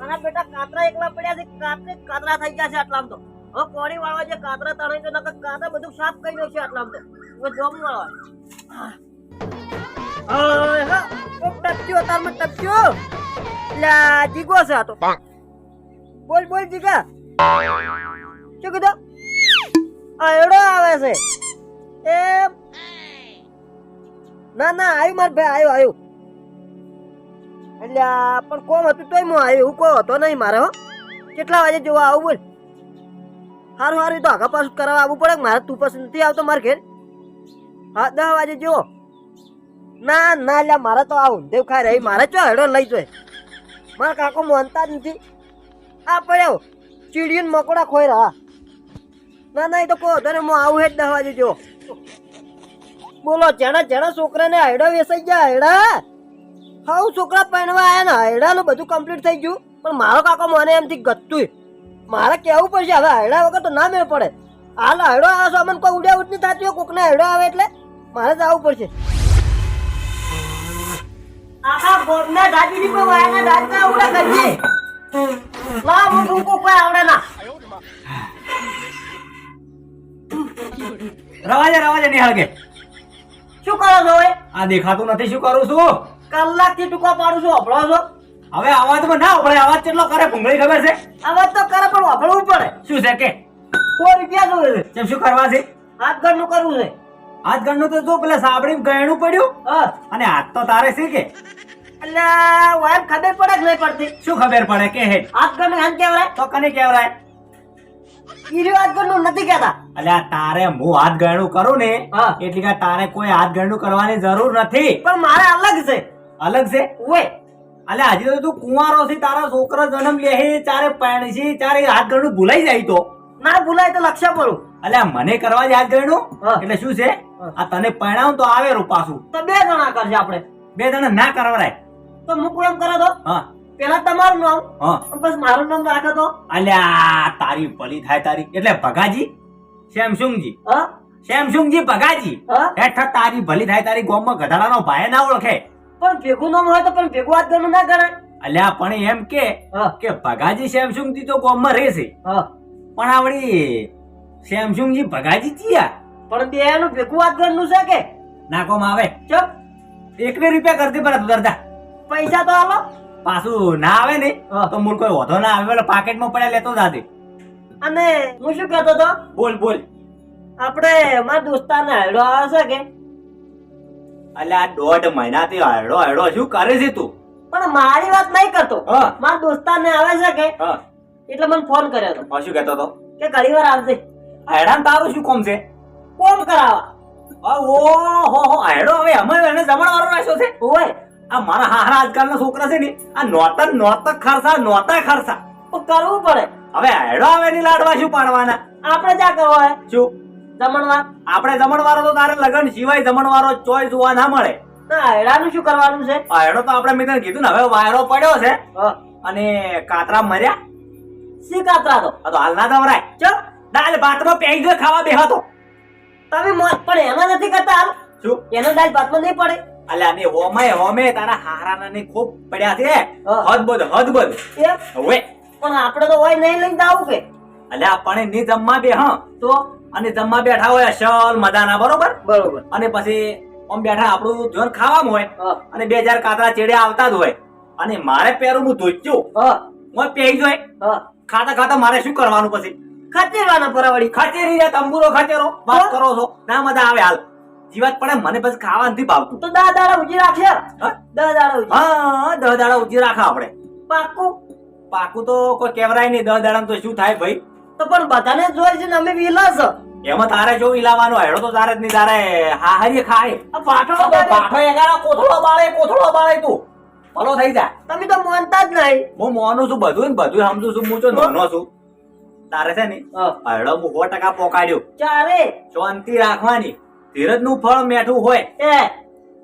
મારા બેટા કાતરા એકલા પડ્યા છે કાતરે કાતરા થઈ ગયા છે આટલામાં તો. હવે કોણી વાળવા જે કાતરા તણાઈ તો નકર કાતરા બધું સાફ કરી દો છે આટલા તો. હવે જોમ વાળવા હા હા ટપક્યો તારમાં ટપક્યો? લા જીગો છે આ તો. બોલ બોલ જીગા. શું કીધું? અયડો આવે છે. એ ના ના આવ્યું માર ભાઈ આવ્યું આવ્યું એટલે પણ કોમ હતું તોય હું આવ્યો એવું કોઈ હતો નહીં મારે, હો. કેટલા વાગે જોવા આવું બોલ. સારું સારું તો આગા પાછું કરાવવા આવવું પડે મારે તું પછી નથી આવતો મારે ઘેર? હા દસ વાગે જુઓ. ના ના લ્યા મારે તો આવું દેવ ખાઈ રહી, મારે ચો હેડો લઈ જોઈએ મારા કાકો માનતા જ નથી. આ પડ્યો. ચીડિયું ને મકોડા ખોઈ રહ્યા ના ના, એ તો કહો તને હું આવું હેડ દસ વાગે જો બોલો, જેણા જેણા છોકરાને હેડો વેસાઈ ગયા હાયડા હાઉ છોકરા પહેણવા આયા ને હાયડાનું બધું કમ્પ્લીટ થઈ ગયું. પણ મારો કાકો મને એમથી ગતું મારે કહેવું પડશે હવે હાયડા વગર તો ના મેળ પડે. હાલ હાયડો આવે છે અમને કોઈ ઉડ્યા ઉઠની થતી હોય કોકને હાયડો આવે એટલે મારે જવું પડશે. આખા ગોમના દાદીની કોઈ વાયના દાદના ઉડા કરજે લા હું રૂકો કોઈ આવડે ના. રવાજે રવાજે નિહાળ કે શું કરો છો આ દેખાતું નથી શું કરું છું? કલાકથી ટૂંકા પાડું છું અભળો છો? હવે અવાજમાં ના અભળે અવાજ કેટલો કરે ભૂંગળી ખબર છે? અવાજ તો કરે પણ અભળવું પડે. શું છે કે? સો રૂપિયા જોવે છે? કેમ શું કરવા છે? હાથ ગણનું કરવું છે. હાથ ગણનું તો જો પેલા સાબડી ગયણું પડ્યું. અને હાથ તો તારે છે કે? એટલે વાયર ખબર પડે કે નહીં પડતી? શું ખબર પડે? કે હે? હાથ ઘરનું આમ કેવડાય તો કને કેવડાય ઈરી હાથ ઘરનું નથી કહેતા. એટલે તારે હું હાથ ગણું કરું ને. એટલે કે તારે કોઈ હાથ ગણું કરવાની જરૂર નથી. પણ મારે અલગ છે. અલગ છે? ઓય! અલે હજી તો તું કુંવારો છે તારા છોકરો જન્મ લે છે ચારે પાણી છે ચારે હાથ ગણું ભૂલાઈ જાય તો? ના ભૂલાય તો લક્ષ્ય પડું. અલ્યા મને કરવા જ હાથ ગણું એટલે શું છે? આ તને પરણાવું તો આવે રૂપાસુ પાછું. તો બે જણા કરશે આપણે. બે જણા ના કરવરાય તો મૂકું એમ કરો તો? હા. પેલા તમારું નામ હા. બસ મારું નામ રાખો તો? અલ્યા તારી ભલી થાય તારી. એટલે ભગાજી? સેમસુંગજી હા. સેમસુંગજી ભગાજી? હા. તારી ભલી થાય તારી ગામમાં ગધાડાનો ભાઈ ના ઓળખે. પણ ભેગું નામ હોય તો પણ ભેગું હાથ ઘરનું ના ગણાય અલ્યા પણ એમ કે કે ભગાજી સેમસુંગજી તો કોમમાં રહેશે હા. પણ આવડી સેમસુંગજી ભગાજી જીયા પણ બે એનું ભેગું હાથ ઘરનું છે કે? ના કોમ આવે. ચપ એકવે રૂપિયા કરતી પર દરદા પૈસા તો આલો. પાછું ના આવે ને. તો મૂળ કોઈ વધો ના આવે. પેલો પાકેટમાં પડ્યા લેતો જાતે અને હું શું કહેતો હતો? બોલ બોલ. આપણે મારા દોસ્તાને હેડો આવે છે કે? અલ્યા દોઢ મહિનાથી હરડો હરડો શું કરે છે તું? પણ મારી વાત નહીં કરતો. હા. મારા દોસ્તાને આવે છે કે? એટલે મને ફોન કર્યો હતો શું કહેતો હતો? કે ઘણી વાર આવશે હેરાન તારું શું કોમ છે? કોમ કરાવવા. આ ઓ હો હો હેડો હવે અમે એને જમણવારો રાખ્યો છે? આ મારા હારા આજકાલના છોકરા છે ને આ નોતર નોતક ખર્ચા નોતા ખર્ચા કરવું પડે. હવે હેડો આવે ની લાડવા શું પાડવાના? આપણે જ્યાં કરવો શું? જમણવાર? આપણે જમણવારો તો તારે લગન સિવાય જમણવારો ચોય જોવા ના મળે. હેડાનું શું કરવાનું છે? હેડો તો આપણે મિત્ર કીધું ને હવે વાયરો પડ્યો છે. અને કાતરા મર્યા? શી કાતરા તો? તો હાલ ના દવરાય ચલ દાલ ભાતમાં પેઈ જો ખાવા બેહો તો. તમે મોત પણ એમાં નથી કરતા હાલ? શું? એનો દાલ ભાતમાં નહીં પડે. અલ્યા અમે હોમે હોમે તારા હારાના ને ખૂબ પડ્યા છે. હદ હદબદ હદબદ. એમ? હવે. પણ આપણે તો હોય નહીં લઈને આવું કે? અલ્યા આપણે ની જમવા બે હા તો? અને જમવા બેઠા હોય અસલ મજાના બરોબર? બરોબર. અને પછી આમ બેઠા આપણું જોન ખાવામાં હોય અને બે હજાર કાતરા ચેડે આવતા જ હોય. અને મારે પેરું હું ધોચ્યું. હા. પહેરી જોય ખાતા ખાતા મારે શું કરવાનું પછી? ખચેરવાના પરાવડી. ખચેરી રે તંબુરો ખચેરો. વાત કરો છો. ના મજા આવે હાલ. જીવાત પડે મને પછી ખાવા નથી ભાવતું. તો દહ દાડા ઉજી રાખે દહ દાડા હા દહ દાડા ઉજી રાખા આપણે. પાકું. પાકું તો કોઈ કેવરાય નહીં દહ દાડા તો શું થાય ભાઈ? તો પણ બધાને જોઈ છે ને અમે વિલાસ એમાં તારે જો વિલાવાનો હેડો તો તારે જ નહીં તારે હા હરીએ ખાય પાઠો પાઠો એગારો કોથળો બાળે કોથળો બાળે તું. ભલો થઈ જા. તમે તો માનતા જ નહીં. હું મોનું છું બધું ને બધું સમજુ છું હું જો નાનો છું. તારે છે ને હેડો હું સો ટકા પોકાડ્યો. ચારે શાંતિ રાખવાની. ધીરજનું ફળ મેઠું હોય. એ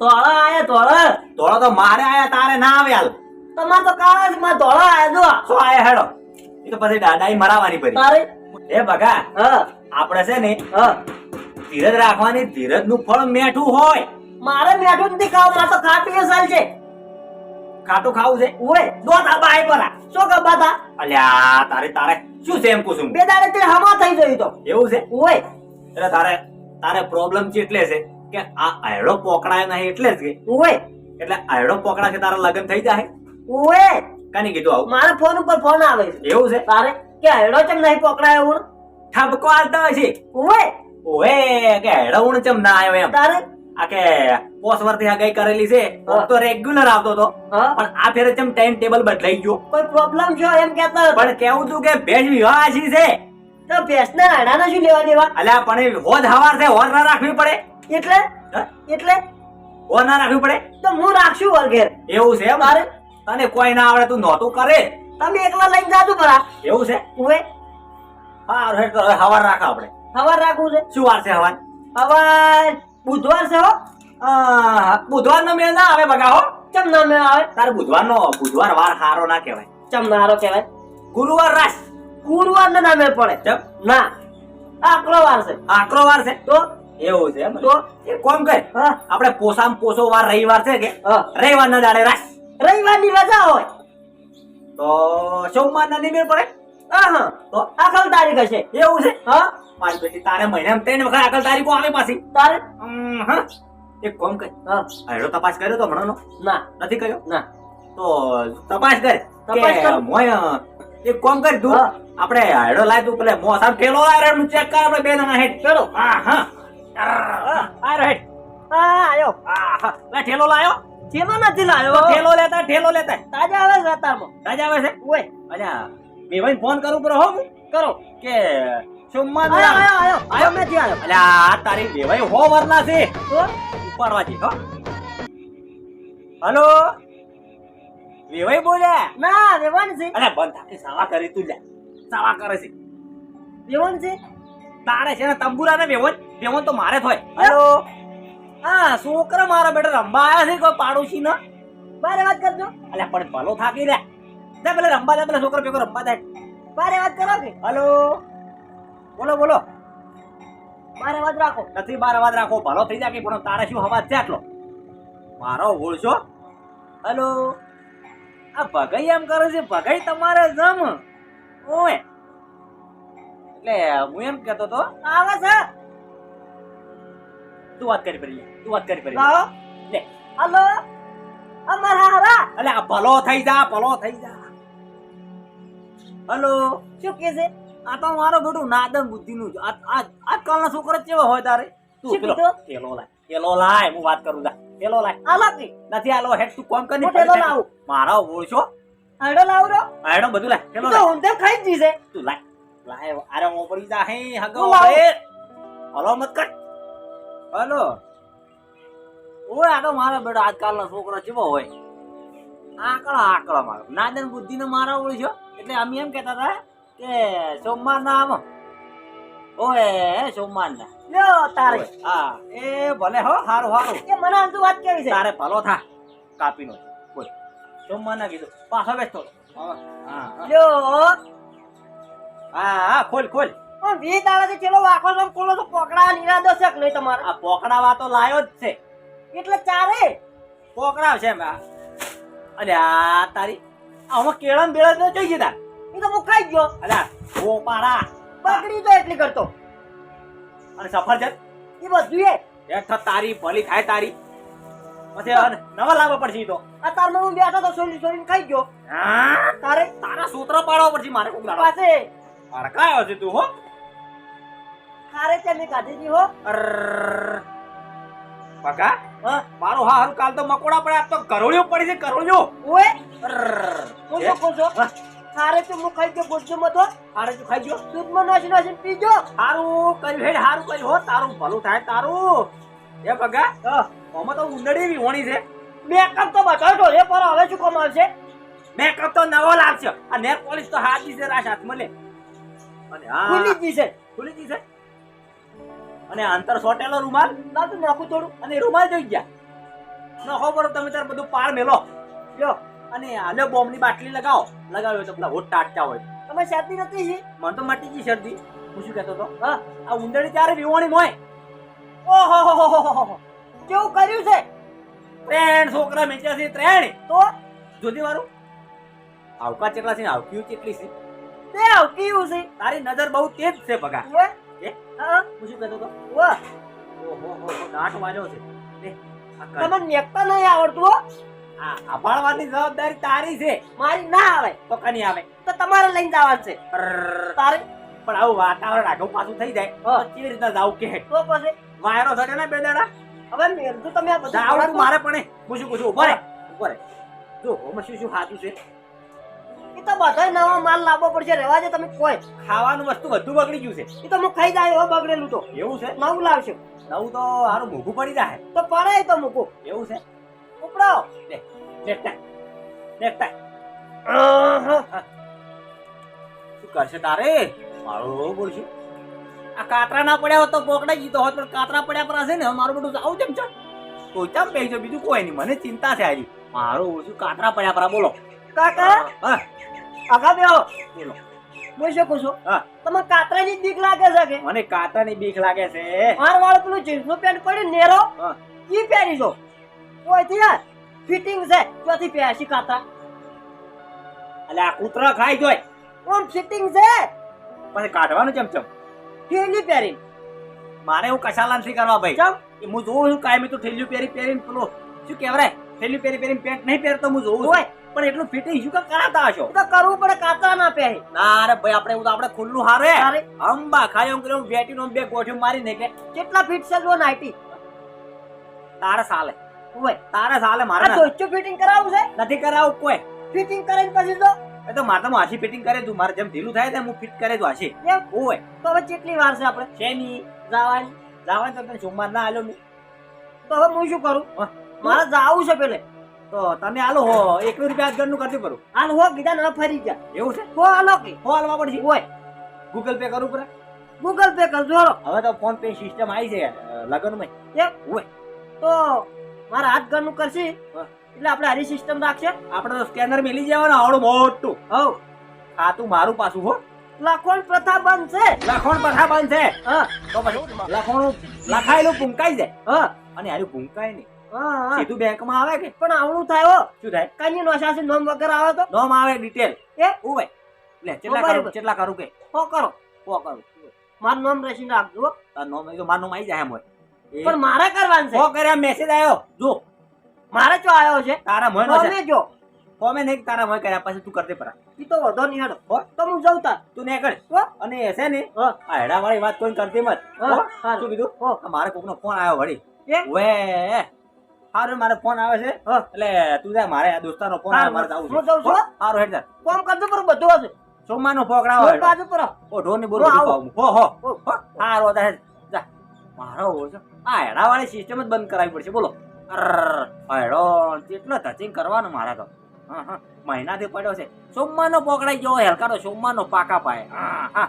ધોળા આયા ધોળા. તોડો તો મારે આયા તારે ના આવ્યા તમાર તો કાળા જ માં ધોળા આયા જો. શું આયા હેડો. એ તો પછી દાદાઈ મરાવાની પડી. એ બગા આપણે છે ને ધીરજ રાખવાની ધીરજનું ફળ મેઠું હોય. મારે મેઠું નથી ખાવ મારે તો ખાટી સાલ છે. ખાટું ખાવું છે? ઓય દો તાબા આય પરા શું ગબ્બા તા અલ્યા તારે તારે શું છે એમ કુસુમ બે દાડે તે હમા થઈ ગયું તો. એવું છે? ઓય. એટલે તારે તારે પ્રોબ્લેમ છે એટલે છે કે આ આયડો પોકડાય નહીં એટલે જ કે. ઓય. એટલે આયડો પોકડા છે તારા લગ્ન થઈ જાય? ઓય. કાની કીધું આવું? મારા ફોન ઉપર ફોન આવે છે. એવું છે? તારે? કે હેડો ચમ નહીં પકડાયો હું? ઠપકો આલતા હશે ઓય ઓએ કે હેડો હું ચમ ના આવ્યો એમ? તારે? આ કે પોસ વર્ષથી હગાઈ કરેલી છે. તો રેગ્યુલર આવતો હતો. પણ આ ફેરે ચમ ટાઈમ ટેબલ બદલાઈ ગયો. કોઈ પ્રોબ્લેમ છે એમ કેતા પણ કેવું તું કે ભેજ વિવાહ છે? તો ભેંસના ના શું લેવા દેવા? અલ્યા પણ હોજ હવાર છે હોર ના રાખવી પડે. એટલે? એટલે? હોર ના રાખવી પડે? તો હું રાખશું વરઘેર. એવું છે એમ? તારે? તને કોઈ ના આવડે તું નહોતું કરે. તમે એકલા લઈને જાજો ભરા એવું છે? ઉવે. હા હેડ તો હવે હવાર રાખ આપણે. સવાર રાખવું છે? શું વાર છે હવાર? હવાર બુધવાર છે હો. બુધવાર નો મેળ ના આવે બગા હો. ચમ ના મેળ આવે? તારે બુધવાર નો બુધવાર વાર હારો ના કહેવાય. ચમ હારો કહેવાય? ગુરુવાર રાસ. ગુરુવાર ના મેળ પડે. ચમ. ના. આકરો વાર છે. આકરો વાર છે? તો? એવું છે એમ તો? એ કોમ કહે હા. આપણે પોસામ પોસો વાર રવિવાર છે કે? રવિવાર ના દાડે રાસ. રવિવારની રજા હોય. તો સોમવાર ના નિમેળ પડે હા તો? આખલ તારીખ હશે. એવું છે? હા. મારી બેટી તારે મહિનામાં ત્રણ વખત આખલ તારીખો આવે પાછી. તારે? હા. એક કોમ કર. હા. હેડો તપાસ કર્યો તો હમણાંનો ના. નથી કર્યો? ના. તો તપાસ કર. તપાસ કર. મોય એક કોમ કર તું. આપણે હેડો લાય તું પેલે મોસામ ઠેલો આરે નું ચેક કર આપણે બે જણા હેડ. ચલો. હા હા. આ હેડ હા આયો હા હા. લે ઠેલો લાયો. ચેલો નથી લાવ્યો? ઠેલો લેતા ઠેલો લેતા. તાજા આવે છે રતારમાં તાજા આવે છે? ઓય. અલ્યા બેભાઈ ફોન કરું પર હો કરો. કે સોમવાર આયો આયો આયો? આયો? મેથી આયો? અલ્યા આ તારી બેભાઈ હો વરના છે. તો? ઉપાડવાજી હો. હલો? વેવાઈ બોલ્યા ના રેવાન છે. અરે બંધ થાકી સાવા કરી તું લે સાવા કરે છે. રેવાન છે? તારે છે ને તંબુરા ને વેવન વેવન તો મારે થોય હલો? હા, છોકરા મારા બેટા રંબા આયા છે કોઈ પાડોશી ના. બારે વાત કરજો. અલે, પણ ભલો થાકી રે જા પેલા રંબા જા પેલા છોકરા ભેગો રંબા જાય. બારે વાત કરો કે? હલો? બોલો બોલો. બારે વાત રાખો. નથી બારે વાત રાખો, ભલો થઈ જાય કે પણ તારે શું હવા છે આટલો? મારો ઓળશો હલો? આ ભગાઈ એમ કરે છે, ભગાઈ તમારે જમ. ઓય. એટલે હું એમ કહેતો તો, આવે છે. તું વાત કરી પડી તું વાત કરી પડી લાવો લે. હલો? અમાર હારા? અલે આ ભલો થઈ જા ભલો થઈ જા. હલો? શું કે છે? આ તો મારો બેટું નાદન બુદ્ધિનું છે. આ આ આજકાલના છોકરો કેવો હોય તારે? તું પેલો પેલો લાય પેલો લાય હું વાત કરું જા. પેલો લાય. આલા કે નથી આલો હેડ તું કોમ કરી પેલો લાવ. મારા ઓળશો. આડો લાવો રો આયડો બધું લાય. પેલો તો હું ખાઈ જ દીશે તું લાય. લાય અરે હું જા હે હગો હલો મત કર. હલો. ઓય આ તો મારા બેટા આજકાલના છોકરા જેવો હોય? આકળા આકળા મારો. નાદન બુદ્ધિ ને મારા ઓળખ્યો એટલે અમે એમ કહેતા હતા કે સોમવાર ના આવો. ઓય સોમવાર ના લ્યો તારે. હા. એ ભલે હો હારું હારું. કે મને આમ તું વાત કેવી છે? તારે ભલો થા કાપી નો બોલ સોમવાર ના કીધું પાછો બેસતો હા. લ્યો. હા હા ખોલ ખોલ. પણ આવે છે ચલો વાકો છો કોલો તો પોકડા નિરાદો છે કે નહીં તમારે? આ પોકડાવા તો લાયો જ છે. એટલે ચારે. પોકડા છે એમ આ. આ તારી આમાં કેળમ બેળા તો જોઈ જતા. એ તો મુકાઈ ખાઈ ગયો અરે પાડા બકરી તો એટલી કરતો. અને સફરજન એ બધું એ. એક તારી ભલી થાય તારી. પછી નવા લાવવા પડશે તો. આ હું બેઠો તો ખાઈ ગયો. હા? તારે? તારા સૂત્ર પાડવા પડશે મારે કોક પાસે અડકાયો છે તું હો. છે મેં કાઢી દી હો. પકા હા. મારો હા હારું કાલ તો મકોડા પડે આ તો કરોળિયો પડી છે કરોળિયો ઓએ અરર. કોસો કોસો હા, ખારે તો હું ખાઈ ગયો ગુસ્સો માં તો. હારે તો ખાઈ ગયો? દૂધમાં નાસી નાસી પીજો હારું કર્યું હેડ હારું કર્યું. હો તારું ભલું થાય તારું. એ પગા હા. આમાં તો ઉંદડી એવી હોણી છે. મેકઅપ તો બતાવો ઢોલે પર હવે શું કામ આવશે? મેકઅપ તો નવો લાગશે આ નેર પોલિશ તો હાથ દીશે રાશ હાથમાં લે. અને હા. ખુલી છે. અને આંતર સોટેલો રૂમાલ? ના, તું નાખું થોડું. અને રૂમાલ જોઈ ગયા. નખો પર તમે તાર બધું પાર મેલો. લ્યો. અને આલે બોમ્બની બાટલી લગાવો. લગાવ્યો તો પેલા હોટ ટાટકા હોય. તમે શરદી નથી છે મને તો મટી ગઈ શરદી. હું શું કહેતો હતો? હા, આ ઉંદડી ત્યારે વિવોણી મોય. ઓહો હો હો હો. કેવું કર્યું છે? ત્રણ છોકરા મેચ્યા છે ત્રણ. તો? જોધી વારું. આવકા કેટલા છે ને? આવકીઓ કેટલી છે? તે આવકી કેવું છે. તારી નજર બહુ તેજ છે, ભગા? હા? હું શું કહેતો તો વાહ! ઓહો હો હો વાજો છે. લે. તમને નેકતા નહીં આવડતું હો. આ અભાળવાની જવાબદારી તારી છે. મારી ના આવે. તો કની આવે? તો તમારે લઈને જવાનું છે. તારે? પણ આવું વાતાવરણ આગળ પાછું થઈ જાય. કેવી રીતના જાવ કે? તો પછી? વાયરો થશે ને બે દાડા હવે મેરતું તમે આ બધું મારે પણ. શું પૂછું ઊભો રે ઊભો રે જો આમાં શું શું ખાધું છે? તો બધાય નવો માલ લાવવો પડશે રહેવા દે તમે. કોઈ ખાવાનું વસ્તુ બધું બગડી ગયું છે. એ તો હું ખાઈ જાય હવે બગડેલું તો. એવું છે? નવું લાવશે. નવું તો હારું મોંઘું પડી જાય. તો પડે તો મૂકું એવું છે? ઉપડો. લેફ્ટ લેફ્ટ શું કરશે તારે? મારું બોલશું. આ કાતરા ના પડ્યા હોત તો પોકડાઈ જીતો હોત પણ કાતરા પડ્યા પર હશે ને મારું બધું આવું જેમ છે તો ચમ કહી બીજું કોઈ નહીં. મને ચિંતા છે આજે. મારું ઓછું કાતરા પડ્યા પર બોલો. કાકા હા. આગા બેહો બોલો. બોલી શકું છું? હા. તમે કાતરાની બીક લાગે છે કે? મને કાતરાની બીક લાગે છે. માર વાળ પેલું જીન્સનું પેન્ટ પડ્યું નેરો હા. ઈ પહેરી જો. ઓયથી યાર ફિટિંગ છે. ચોથી પહેરશી કાતરા. એટલે આ કૂતરા ખાઈ જોય. ઓમ ફિટિંગ છે. પછી કાઢવાનું ચમચમ ચમ? ઠેલી પહેરી મારે એવું કશાલા નથી કરવા ભાઈ? ચમ. હું જોઉં છું કાયમી તો ઠેલ્યું પહેરી પહેરીને પેલો શું કહેવાય? ઠેલ્યું પહેરી પહેરીને પેન્ટ નહીં પહેરતો હું જોઉં છું. પણ એટલું ફિટિંગ શું કામ કરાવતા હશો? તો કરવું પડે કાતરા ના પે ના અરે ભાઈ આપણે એવું તો આપણે ખુલ્લું હારે. અંબા ખાય એમ કર્યું બેટીનો બે ગોઠ્યું મારીને કે કેટલા ફીટ છે જો નાઈટી તારે સાલે. ઓય. તારે સાલે મારે તો ના. ફિટિંગ કરાવું છે? નથી કરાવું કોઈ. ફિટિંગ કરીને પછી તો? એ તો મારે તો હાસી ફિટિંગ કરે તું. મારે જેમ ઢીલું થાય તેમ હું ફિટ કરે તું હાસી એમ? ઓય. તો હવે કેટલી વાર છે આપણે? શેની જવાની. જાવાય તો તને સોમવાર ના આલ્યો મેં. તો હવે હું શું કરું? મારે જાવું છે પેલે. તો તમે આલો હો એકલું રૂપિયા ઘરનું કરતી પરું હાલ હો કીધા ને ફરી જા એવું છે? હો હાલો કે. હો હાલવા પડશે હોય ગૂગલ પે કરું પડે? ગૂગલ પે કરજો હવે તો ફોન પે સિસ્ટમ આવી છે લગનમાં. એમ હોય તો મારા હાથ ઘરનું કરશે એટલે આપણે હારી સિસ્ટમ રાખશે. આપણે તો સ્કેનર મેલી જવાનું આવડું મોટું. હવ. ખાતું મારું પાછું હો. લખોણ પ્રથા બંધ છે. લખોણ પ્રથા બંધ છે. હા. તો પછી લખોણું લખાયેલું ભૂંકાઈ જાય. હા. અને હારું ભૂંકાય નહીં. સીધું બેંકમાં આવે કે? પણ આવડું થાય શું થાય? કઈ નોશાસી નોમ વગર આવે તો? નોમ આવે ડિટેલ એ? ઉવે લે કેટલા કરું કેટલા કરું કે? હો કરો. કો કરું. મારું નામ રસીને રાખજો. તાર નોમ જો મારું નોમ આવી જાય એમ હોય. પણ મારે કરવાનું છે. કો કર્યા મેસેજ આવ્યો જો. મારે જો આવ્યો છે? તારા મોય નો છે. જો? કોમે નહીં તારા મોય કર્યા પછી તું કરતે પરા. ઈ તો વધો નહીં હેડો. હો? તો હું જઉં તાર. તું ને કર અને એ છે ને આ હેડા વાળી વાત કોઈ કરતી મત. શું કીધું? મારે કોકનો ફોન આવ્યો વળી? વે હારું મારો ફોન આવે છે. એટલે તું જા મારે આ દોસ્તારનો ફોન આવે મારે જાવું છું, હો. હારું હેડ જા. કોમ કરજો પર બધું આવશે સોમવારનો ફોકડા હું હેડ. બાજુ પર ઓ ઢોની બોલો હું. હો. હારું હેડ. જા. મારો ઓછો આ હેડા વાળી સિસ્ટમ જ બંધ કરાવી પડશે બોલો. હેડો કેટલો ટચિંગ કરવાનું મારા તો. હા હા. મહિનાથી પડ્યો છે. સોમવારનો પોકડાઈ ગયો હેલકારો સોમવારનો પાકા પાય. હા હા.